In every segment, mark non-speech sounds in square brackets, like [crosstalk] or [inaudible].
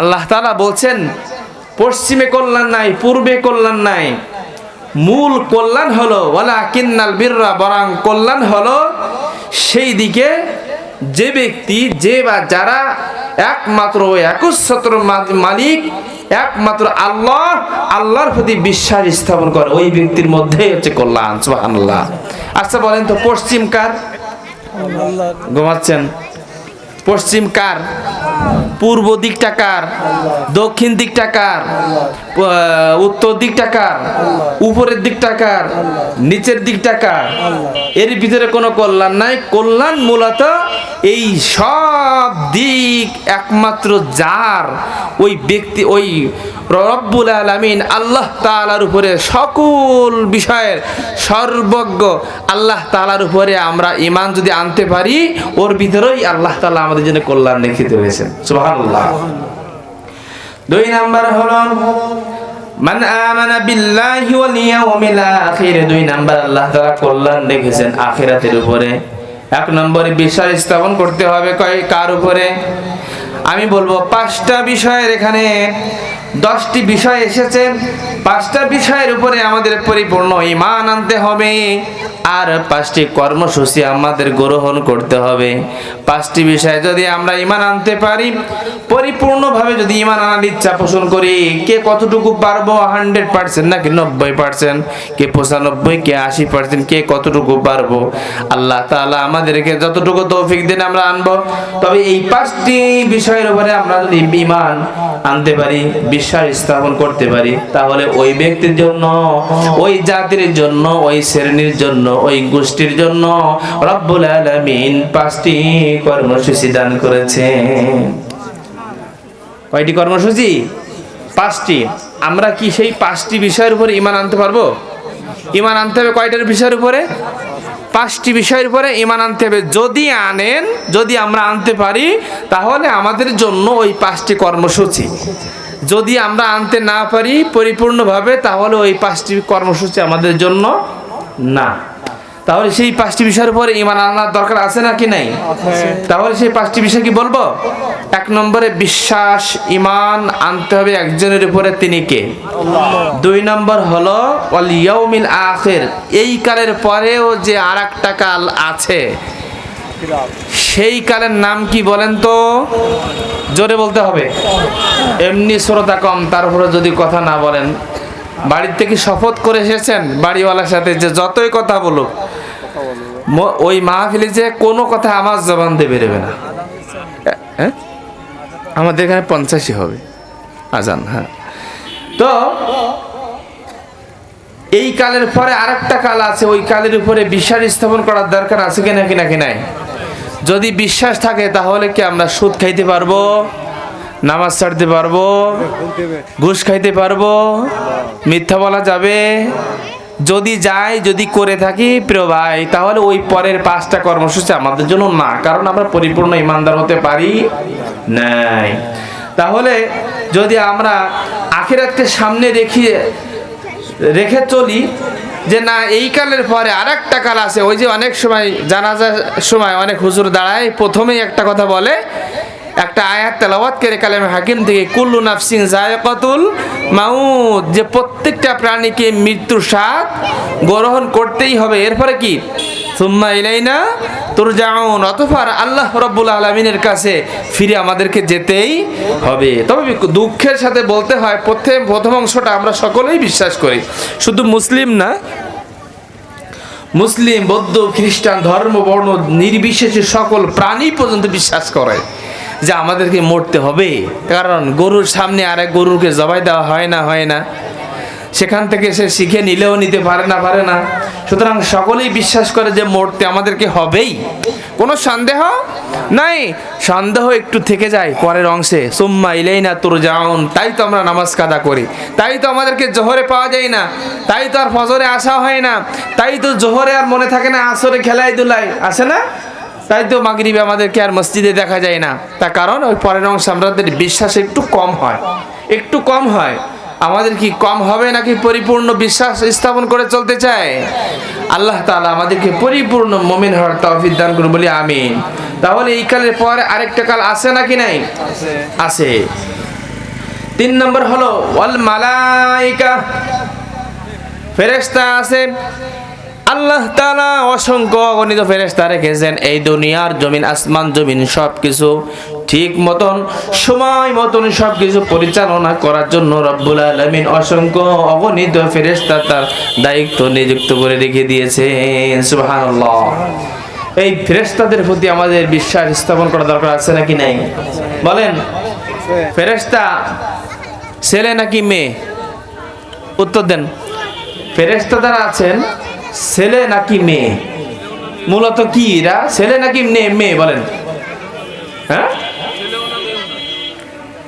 আল্লাহ তাআলা বলছেন, পশ্চিমে কল্যাণ নাই, পূর্বে কল্যাণ নাই। মূল কল্যাণ হলো ওয়ালা কিন্নাল বিররা, বরং কল্যাণ হলো সেই দিকে যে ব্যক্তি, যে বা যারা একমাত্র একচ্ছত্র মালিক, একমাত্র আল্লাহ, আল্লাহর প্রতি বিশ্বাস স্থাপন করে, ওই ব্যক্তির মধ্যেই হচ্ছে কল্যাণ আচ্ছা বলেন তো, পশ্চিম কার? ঘুমাচ্ছেন? পশ্চিম কার? পূর্ব দিকটা কার? দক্ষিণ দিকটা কার? উত্তর দিকটা কার? উপরের দিকটা কার? নিচের দিকটা কার? এর ভিতরে কোনো কল্যাণ নাই। কল্যাণ মূলত এই সব দিক একমাত্র যার ওই ব্যক্তি, ওই রব্বুল আলামিন আল্লাহ তালার উপরে সকল বিষয়ের সর্বজ্ঞ আল্লাহ তালার উপরে আমরা ইমান যদি আনতে পারি, ওর ভিতরেই আল্লাহ তাআলা আমাদের জন্য কল্যাণ লিখিত হয়েছেন সুবহানাল্লাহ। দুই নাম্বার হলো, মান আমানা বিল্লাহি ওয়াল ইয়াউমিল আখির। দুই নাম্বার, আল্লাহ তাআলা কল্যাণ রেখেছেন আখিরাতের উপরে। এক নম্বরে বিশ্বাস স্থাপন করতে হবে কয় কার উপরে? আমি বলব, পাঁচটা বিষয়ের এখানে দশটি বিষয় এসেছে। পাঁচটা বিষয়ের উপরে আমাদের পরিপূর্ণ ইমান আনতে হবে, আর পাঁচটি কর্মসূচি আমাদের গ্রহণ করতে হবে। পাঁচটি বিষয়ে যদি আমরা ইমান আনতে পারি, পরিপূর্ণভাবে যদি ইমান আনার ইচ্ছা পোষণ করি, কে কতটুকু পারব? হান্ড্রেড পার্সেন্ট নাকি নব্বই পার্সেন্ট কে পঁচানব্বই, কে আশি পার্সেন্ট কে কতটুকু পারব? আল্লাহ তাআলা আমাদেরকে যতটুকু তৌফিক দিন আমরা আনব। তবে এই পাঁচটি বিষয়ের উপরে আমরা যদি ইমান আনতে পারি, বিশ্বাস স্থাপন করতে পারি, তাহলে ওই ব্যক্তির জন্য, ওই জাতির জন্য, ওই শ্রেণির জন্য, ওই গোষ্ঠীর জন্য রব্বুল আলামিন পাঁচটি কর্মসূচি দান করেছে কয়টি কর্মসূচি? পাঁচটি। আমরা কি সেই পাঁচটি বিষয়ের উপরে ইমান আনতে পারব? ইমান আনতে হবে কয়টার বিষয়ের উপরে? পাঁচটি বিষয়ের উপরে ইমান আনতে হবে। যদি আনেন, যদি আমরা আনতে পারি, তাহলে আমাদের জন্য ওই পাঁচটি কর্মসূচি। যদি আমরা আনতে না পারি, পরিপূর্ণভাবে, তাহলে ওই পাঁচটি কর্মসূচি আমাদের জন্য না। তাহলে সেই পাঁচটি বিষয়ের উপরে ইমান আনার দরকার আছে না কি নাই তাহলে সেই পাঁচটি বিষয় কি বলব? এক নম্বরে বিশ্বাস ইমান আনতে হবে একজনের উপরে তিনি কে? দুই নম্বর হলো ওয়াল ইয়াউমিল আখির এই কালের পরেও যে আর একটা কাল আছে। সেই কালের নাম কি বলেন তো? জোরে বলতে হবে। এমনি শ্রোতা কম তারপরে যদি কথা না বলেন। বাড়ির থেকে শপথ করে এসেছেন বাড়িওয়ালার সাথে যে যতই কথা বলুক ওই মাহফিলে যে কোনো কথা আমার জবান দিয়ে বেরোবে না। হ্যাঁ আমাদের এখানে পঞ্চাশই হবে। আজান হ্যাঁ। তো, এই কালের পরে আরেকটা কাল আছে, ওই কালের উপরে বিশ্বাস স্থাপন করার দরকার আছে কিনা কিনা কি নাই? যদি বিশ্বাস থাকে তাহলে কি আমরা সুদ খাইতে পারব? নামাজ ছাড়তে পারব, ঘুষ খাইতে পারব, মিথ্যা বলা যাবে। যদি যাই, যদি করে থাকি, প্রিয় ভাই, তাহলে ওই পরের পাঁচটা কর্মসূচি আমাদের জন্য না, কারণ আমরা পরিপূর্ণ ইমানদার হতে পারি নাই। তাহলে যদি আমরা আখিরাতকে সামনে রেখে রেখে চলি, যে না, এই কালের পরে আর একটা কাল আছে, ওই যে অনেক সময়, জানাজার সময় অনেক হুজুর দাঁড়ায়, প্রথমেই একটা কথা বলে একটা আয়াত তেলাওয়াত করে কালেমে হাকিম থেকে, কুল্লু নাফসিং জায়কাতুল মাউত যে প্রত্যেকটা প্রাণীকে মৃত্যুর স্বাদ গ্রহণ করতেই হবে। এরপরে কি? সুম্মা ইলাইনা তুরজাউন অতঃপর আল্লাহ রব্বুল আলমিনের কাছে ফিরে আমাদেরকে যেতেই হবে। তবে দুঃখের সাথে বলতে হয়, প্রথম প্রথম অংশটা আমরা সকলেই বিশ্বাস করি। শুধু মুসলিম না, মুসলিম, বৌদ্ধ, খ্রিস্টান, ধর্ম, বর্ণ, নির্বিশেষে সকল প্রাণী পর্যন্ত বিশ্বাস করে। যে আমাদেরকে মরতে হবে। কারণ গরুর সামনে আর এক গরুকে জবাই দেওয়া হয় না হয় না। সেখান থেকে সে শিখে নিলেও নিতে পারে না পারে না। সুতরাং সকলেই বিশ্বাস করে যে মরতে আমাদেরকে হবেই। কোনো সন্দেহ? নাই। সন্দেহ একটু থেকে যায় পরের অংশে। সুম্মা ইলেই না তোর যাওন তাই তো আমরা নামাজ কাদা করি। তাই তো আমাদেরকে জোহরে পাওয়া যায় না। তাই তো আর ফজরে আসা হয় না। তাই তো জোহরে আর মনে থাকে না আসরে খেলাই দুলাই। আসে না? তাই তো মাগরিবে আমাদেরকে আর মসজিদে দেখা যায় না। তার কারণ ওই পরের অংশ আমাদের বিশ্বাস একটু কম হয়। একটু কম হয়। আমাদের কি কম হবে নাকি পরিপূর্ণ বিশ্বাস স্থাপন করে চলতে চায়? আল্লাহ তালা আমাদেরকে পরিপূর্ণ মমিন হওয়ার তৌফিক দান করুন বলি আমিন। তাহলে এই কালের পরে আরেকটা কাল আছে নাকি নাই? আছে। তিন নম্বর হলো, ওয়াল মালাইকা। ফেরেস্তা আছে। আল্লাহ তাআলা অসংখ্য অগণিত ফেরেশতা রেখেছেন। এই দুনিয়ার জমিন, আসমান জমিন সব কিছু ঠিক মতন, সময় মতন সব কিছু পরিচালনা করার জন্য রব্বুল আলামিন অসংখ্য অগণিত ফেরেশতা তার দায়িত্ব নিযুক্ত করে রেখে দিয়েছেন। এই ফেরেশতাদের প্রতি আমাদের বিশ্বাস স্থাপন করা দরকার আছে নাকি নাই? বলেন, ফেরেশতা ছেলে নাকি মেয়ে? উত্তর দেন। ফেরেশতা যারা আছেন ছেলে নাকি মেয়ে? মূলত কি এরা? ছেলে নাকি মেয়ে মেয়ে বলেন। হ্যাঁ?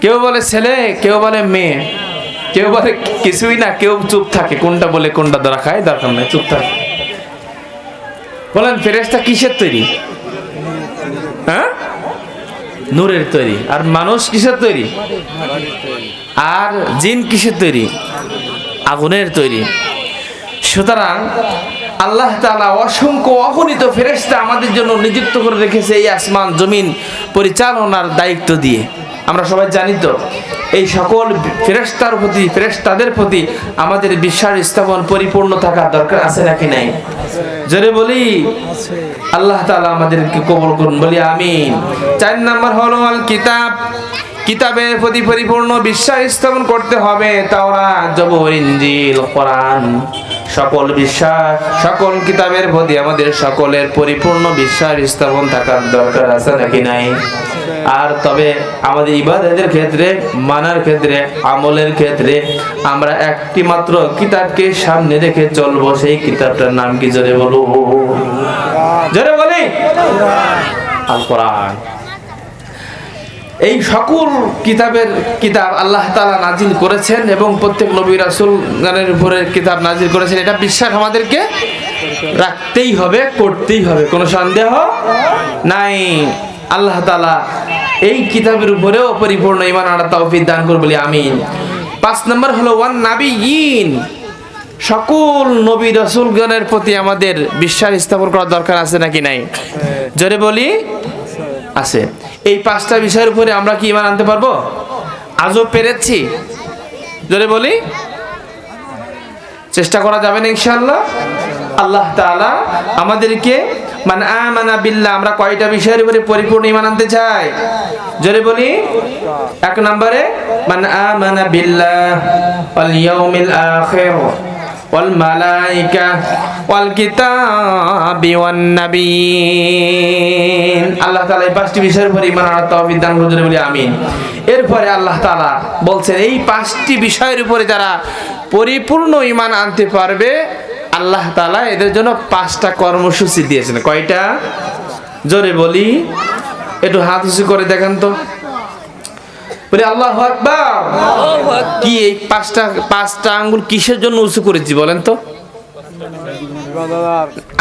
কেউ বলে ছেলে, কেউ বলে মেয়ে। কেউ বলে কিছুই না, কেউ চুপ থাকে। কোনটা বলে, কোনটা ধরা খায়, দরকার নাই, চুপ থাকে। বলেন, ফেরেশতা কিসের তৈরি? হ্যাঁ? নূরের তৈরি। আর মানুষ কিসের তৈরি? আর জিন কিসের তৈরি? আগুনের তৈরি। সুতরাং আল্লাহ তালা অসংখ্য অগণিত ফেরেশতা আমাদের জন্য নিযুক্ত করে রেখেছে এই আসমান জমিন পরিচালনার দায়িত্ব দিয়ে। আমরা সবাই জানি তো, এই সকল ফেরেশতার প্রতি, ফেরেশতাদের প্রতি আমাদের বিশ্বাস স্থাপন পরিপূর্ণ থাকার দরকার আছে নাকি নাই? জোরে বলি, আল্লাহ তালা আমাদেরকে কবুল করুন, বলি আমিন। চার নাম্বার হলো আল কিতাব কিতাবের প্রতি পরিপূর্ণ বিশ্বাস স্থাপন করতে হবে। তাওরা জবর ইনজিল, কোরআন, সকল বিশ্বাস, সকল কিতাবের প্রতি আমাদের সকলের পরিপূর্ণ বিশ্বাস স্থাপন থাকার দরকার আছে নাকি নাই? আর তবে আমাদের ইবাদতের ক্ষেত্রে, মানার ক্ষেত্রে, আমলের ক্ষেত্রে আমরা একটি মাত্র কিতাবকে সামনে রেখে চলবো, সেই কিতাবটার নাম কি জোরে বলো জোরে বলি? আল কোরআন এই সকল কিতাবের কিতাব আল্লাহ তালা নাজিল করেছেন এবং প্রত্যেক নবী রাসুল গানের উপরে কিতাব নাজিল করেছেন, এটা বিশ্বাস আমাদেরকে রাখতেই হবে, করতেই হবে, কোনো সন্দেহ নাই। আল্লাহ তালা এই কিতাবের উপরেও পরিপূর্ণ ইমান আনা তৌফিক দান করবে বলি, আমিন। পাঁচ নম্বর হলো, ওয়ান নাবি ইন সকল নবী রসুলগণের প্রতি আমাদের বিশ্বাস স্থাপন করার দরকার আছে নাকি নাই? জোরে বলি আছে। এই পাঁচটা বিষয়ের উপরে আমরা কি ইমান আনতে পারব? আজও পেরেছি? জোরে বলি। চেষ্টা করা যাবে না ইনশাআল্লাহ। আল্লাহ তাআলা আমাদেরকে মানে আমানা বিল্লাহ আমরা কয়টা বিষয়ের উপরে পরিপূর্ণ ইমান আনতে চাই? জোরে বলি। এক নম্বরে, মান আমানা বিল্লাহ ওয়াল ইয়াউমিল আখির কিতাবি ওয়ান নাবিয়িন। আল্লাহ তাআলা এই পাঁচটি বিষয়ের উপরে ইমান আনার তৌফিক দান করুন বলি এরপরে আল্লাহ তাআলা বলছেন, এই পাঁচটি বিষয়ের উপরে যারা পরিপূর্ণ ইমান আনতে পারবে, আল্লাহ তাআলা এদের জন্য পাঁচটা কর্মসূচি দিয়েছেন। কয়টা? জোরে বলি, একটু হাত উঁচু করে দেখেন তো। বলি আল্লাহ আকবার। কি এই পাঁচটা পাঁচটা আঙ্গুল কিসের জন্য উঁচু করেছি বলেন তো?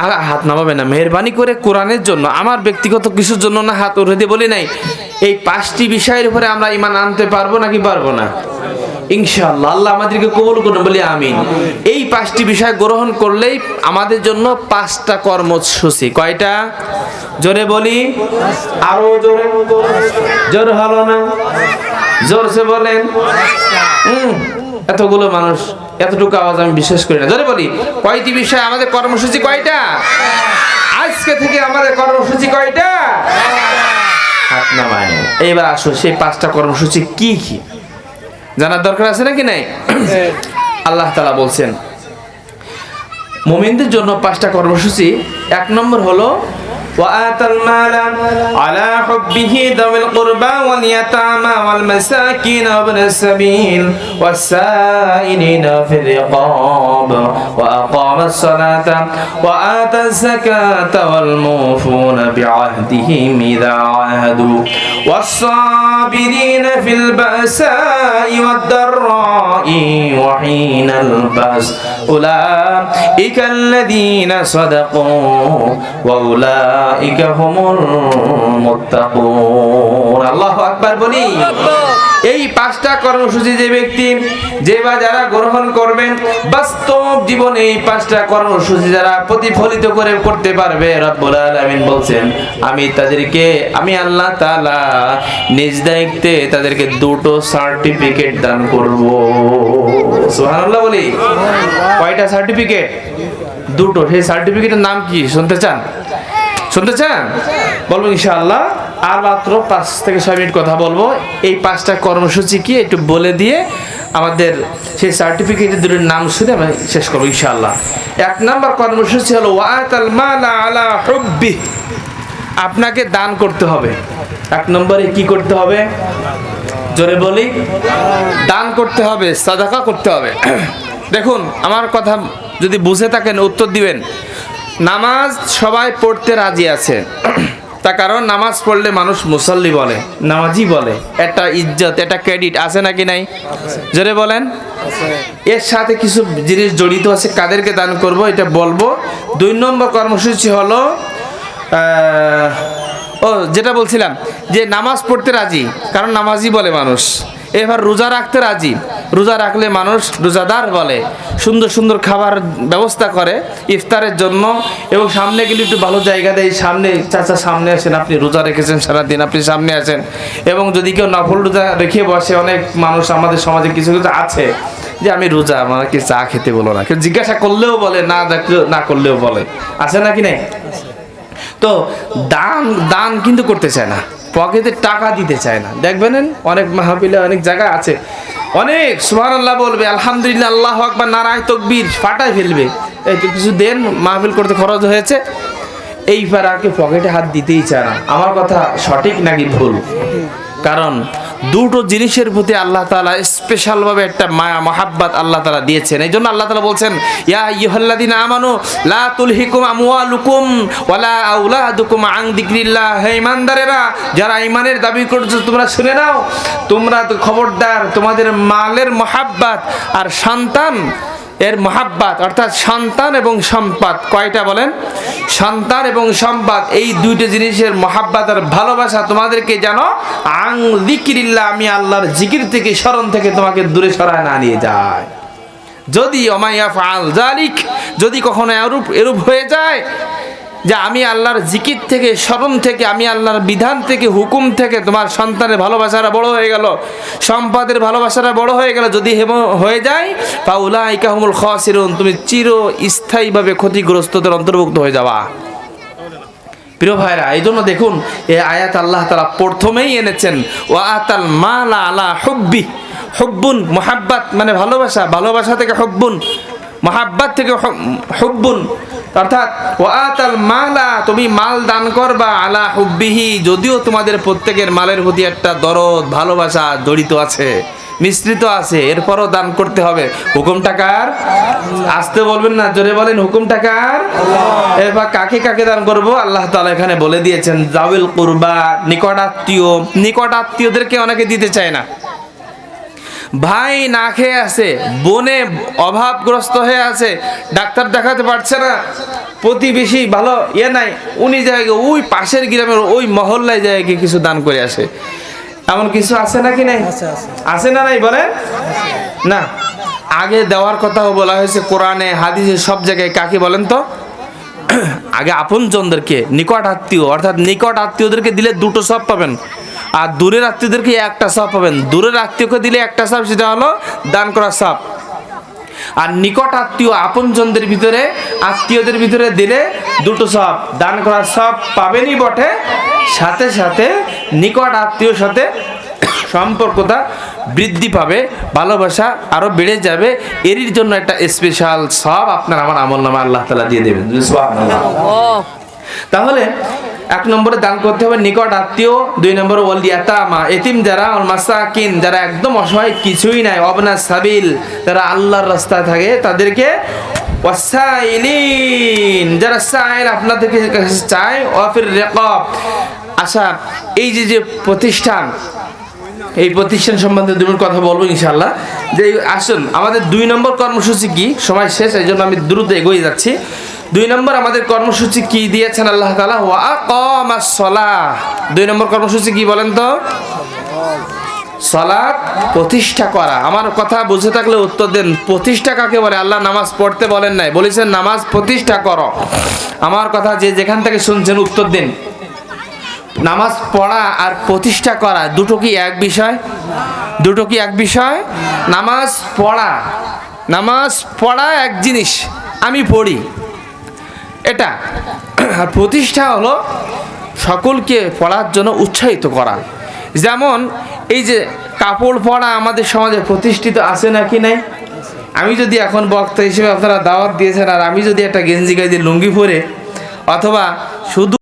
আর হাত নামাবে না মেহরবানি করে কোরআনের জন্য আমার ব্যক্তিগত কিছুর জন্য না হাত উঠে দিয়ে বলি নাই। এই পাঁচটি বিষয়ের উপরে আমরা ইমান আনতে পারব নাকি পারব না? ইনশাআল্লাহ আল্লাহ আমাদেরকে কবুল করুন বলি আমিন। এই পাঁচটি বিষয় গ্রহণ করলেই আমাদের জন্য পাঁচটা কর্মসূচি। কয়টা? জোরে বলি। আরও জোরে। জোর হলো না। জোরসে বলেন। এতগুলো মানুষ, এতটুকু আওয়াজ আমি বিশ্বাস করি না। জোরে বলি, কয়টি বিষয় আমাদের কর্মসূচি কয়টা? আজকে থেকে আমাদের কর্মসূচি কয়টা? হাত নামায়। এইবার আসো সেই পাঁচটা কর্মসূচি কি কি? জানার দরকার আছে নাকি নাই? আল্লাহ তালা বলছেন, মুমিনদের জন্য পাঁচটা কর্মসূচি। এক নম্বর হলো وآتى المال على حبه ذوي القربى واليتامى والمساكين وابن السبيل والسائلين في الرقاب وأقام الصلاة وآتى الزكاة والموفون بعهدهم إذا عاهدوا والصابرين في البأساء والضراء وحين البأس أولئك الذين صدقوا وأولئك এই পাঁচটা কর্মসূচি যে ব্যক্তি যে বা যারা গ্রহণ করবেন বাস্তব জীবনে এই পাঁচটা কর্মসূচি যারা প্রতিফলিত করে করতে পারবে রব্বুল বলছেন আমি তাদেরকে আমি আল্লাহ তালা নিজ দায়িত্বে তাদেরকে দুটো সার্টিফিকেট দান করব। বলি। কয়টা সার্টিফিকেট? দুটো। সেই সার্টিফিকেটের নাম কি? শুনতে চান? শুনতে চান বলব ইনশাআল্লাহ। আর মাত্র পাঁচ থেকে ছয় মিনিট কথা বলব। এই পাঁচটা কর্মসূচি কি একটু বলে দিয়ে আমাদের সেই সার্টিফিকেটের দুটোর নাম শুনে আমি শেষ করব ইনশাআল্লাহ। এক নম্বর কর্মসূচি হলো আপনাকে দান করতে হবে। এক নম্বরে কি করতে হবে? জোরে বলি। দান করতে হবে, সাদাকা করতে হবে। [clears throat] দেখুন, আমার কথা যদি বুঝে থাকেন, উত্তর দিবেন। নামাজ সবাই পড়তে রাজি আছে। তা কারণ নামাজ পড়লে মানুষ মুসল্লি বলে, নামাজি বলে। একটা ইজ্জত, একটা ক্রেডিট আছে নাকি নাই? জোরে বলেন। এর সাথে কিছু জিনিস জড়িত আছে, কাদেরকে দান করব? এটা বলব। দুই নম্বর কর্মসূচি হলো ও, যেটা বলছিলাম, যে নামাজ পড়তে রাজি, কারণ নামাজই বলে মানুষ। এবার রোজা রাখতে রাজি। রোজা রাখলে মানুষ রোজাদার বলে। সুন্দর সুন্দর খাবার ব্যবস্থা করে ইফতারের জন্য এবং সামনে গেলে একটু ভালো জায়গা দেয়। সামনে চাচা সামনে আসেন, আপনি রোজা রেখেছেন সারাদিন, আপনি সামনে আসেন। এবং যদি কেউ নফল রোজা রেখে বসে, অনেক মানুষ আমাদের সমাজে কিছু কিছু আছে যে আমি রোজা আমাকে চা খেতে বলো না। কেউ জিজ্ঞাসা করলেও বলে, না না করলেও বলে। আছে নাকি নেই? তো দান দান কিন্তু করতে চায় না। পকেটে টাকা দিতে চায় না। দেখবেন অনেক মাহফিলে অনেক জায়গা আছে। অনেক সুহান আল্লাহ বলবে, আলহামদুলিল্লাহ, আল্লাহ আকবার, নারায় তকবির, ফাটায় ফেলবে। এই তো কিছু দেন, মাহফিল করতে খরচ হয়েছে। এই আগে পকেটে হাত দিতেই চায় না। আমার কথা সঠিক নাকি ভুল? কারণ দুটো জিনিসের প্রতি আল্লাহ তালা স্পেশাল ভাবে একটা মায়া, মহাব্বাত আল্লাহ তালা দিয়েছেন। এই জন্য আল্লাহ তালা বলছেন, ইয়া ইহল্লাদিন আমানো, লা তুলহিকুম আমওয়ালুকুম ওয়ালা আউলাদুকুম আং যিকরিল্লাহ। হে ইমানদারেরা যারা ইমানের দাবি করছ তোমরা শুনে নাও। তোমরা খবরদার, তোমাদের মালের মহাব্বাত আর সন্তান এর মহাব্বাত, অর্থাৎ সন্তান এবং সম্পাদ। কয়টা বলেন? সন্তান এবং সম্পাদ, এই দুইটা জিনিসের মহাব্বাত আর ভালোবাসা তোমাদেরকে জানো আং জিকিরিল্লা আমি আল্লাহর জিকির থেকে, স্মরণ থেকে তোমাকে দূরে সরায় না নিয়ে যায়। যদি অমাইয়া ফাল জালিক যদি কখনো এরূপ এরূপ হয়ে যায় যে আমি আল্লাহর জিকির থেকে, স্মরণ থেকে, আমি আল্লাহর বিধান থেকে, হুকুম থেকে তোমার সন্তানের ভালোবাসাটা বড় হয়ে গেল। সম্পাদের ভালোবাসাটা বড় হয়ে গেল। যদি হেম হয়ে যায় পাউলা ইকাহমুল খসিরুন, তুমি চির স্থায়ীভাবে ক্ষতিগ্রস্তদের অন্তর্ভুক্ত হয়ে যাওয়া প্রিয় ভাইরা এই জন্য দেখুন, এ আয়াত আল্লাহ তালা প্রথমেই এনেছেন ও আতাল মালা আলা হব্বি। হব্বুন, মোহাব্বাত মানে ভালোবাসা ভালোবাসা থেকে হব্বুন। মহাব্বাত থেকে হব- হব্বুন। অর্থাৎ মালা, তুমি মাল দান করবা আলা হুব্বিহি, যদিও তোমাদের প্রত্যেকের মালের প্রতি একটা দরদ, ভালোবাসা জড়িত আছে, মিশ্রিত আছে, এরপরও দান করতে হবে। হুকুম টাকার আসতে বলবেন না, জোরে বলেন হুকুম টাকার এরপর কাকে কাকে দান করব? আল্লাহ তাআলা এখানে বলে দিয়েছেন, জাউল কুরবা নিকট আত্মীয় নিকট আত্মীয়দেরকে অনেকে দিতে চায় না। ভাই না খেয়ে আছে বনে অভাবগ্রস্ত হয়ে আছে ডাক্তার দেখাতে পারছে না প্রতিবেশী ভালো ইয়ে নাই উনি জায়গায় ওই পাশের গ্রামের ওই মহল্লায় জায়গায় কিছু দান করে আসে। এমন কিছু আছে নাকি নাই? আছে না নাই বলেন? না। আগে দেওয়ার কথাও বলা হয়েছে কোরআনে হাদিসে সব জায়গায় কাকে বলেন তো? আগে আপনজনদেরকে নিকট আত্মীয় অর্থাৎ নিকট আত্মীয়দেরকে দিলে দুটো সব পাবেন। আর দূরের আত্মীয়দেরকে একটা সব পাবেন। দূরের আত্মীয়কে দিলে একটা সব সেটা হলো দান করা সব আর নিকট আত্মীয় আপনজনদের ভিতরে আত্মীয়দের ভিতরে দিলে দুটো সব দান করার সব পাবেনই বটে। সাথে সাথে নিকট আত্মীয়র সাথে সম্পর্কতা বৃদ্ধি পাবে ভালোবাসা আরও বেড়ে যাবে। এরই জন্য একটা স্পেশাল সব আপনার আমার আমল নামা আল্লাহ তালা দিয়ে দেবেন। তাহলে এক নম্বরে দান করতে হবে নিকট আত্মীয়, দুই নম্বরে ওয়াল ইয়াতামা এতিম যারা ওয়াল মাসাকিন, যারা একদম অসহায়, কিছুই নাই, অবনা সাবিল, যারা আল্লাহর রাস্তায় থাকে, তাদেরকে ওয়াসাইলিন, যারা সাইল আপনাদের কাছে চায়, ওয়াফির রেকব। আচ্ছা এই যে যে প্রতিষ্ঠান, এই প্রতিষ্ঠান সম্বন্ধে দুই কথা বলব ইনশাল্লাহ যে, আসুন, আমাদের দুই নম্বর কর্মসূচি কি? সময় শেষ, এই জন্য আমি দ্রুত এগিয়ে যাচ্ছি। দুই নম্বর, আমাদের কর্মসূচি কি দিয়েছেন আল্লাহ তালা সালাহ। দুই নম্বর কর্মসূচি কি বলেন তো? সলাৎ প্রতিষ্ঠা করা। আমার কথা বুঝে থাকলে উত্তর দেন, প্রতিষ্ঠা কাকে বলে? আল্লাহ নামাজ পড়তে বলেন নাই। বলেছেন, নামাজ প্রতিষ্ঠা করো। আমার কথা যে যেখান থেকে শুনছেন উত্তর দিন। নামাজ পড়া আর প্রতিষ্ঠা করা, দুটো কি এক বিষয়? দুটো কি এক বিষয়? নামাজ পড়া। নামাজ পড়া এক জিনিস। আমি পড়ি। এটা। আর প্রতিষ্ঠা হলো সকলকে পড়ার জন্য উৎসাহিত করা। যেমন এই যে কাপড় পরা আমাদের সমাজে প্রতিষ্ঠিত আছে নাকি নাই? আমি যদি এখন বক্তা হিসেবে আপনারা দাওয়াত দিয়েছেন আর আমি যদি একটা গেঞ্জি গাইতে লুঙ্গি পরে, অথবা শুধু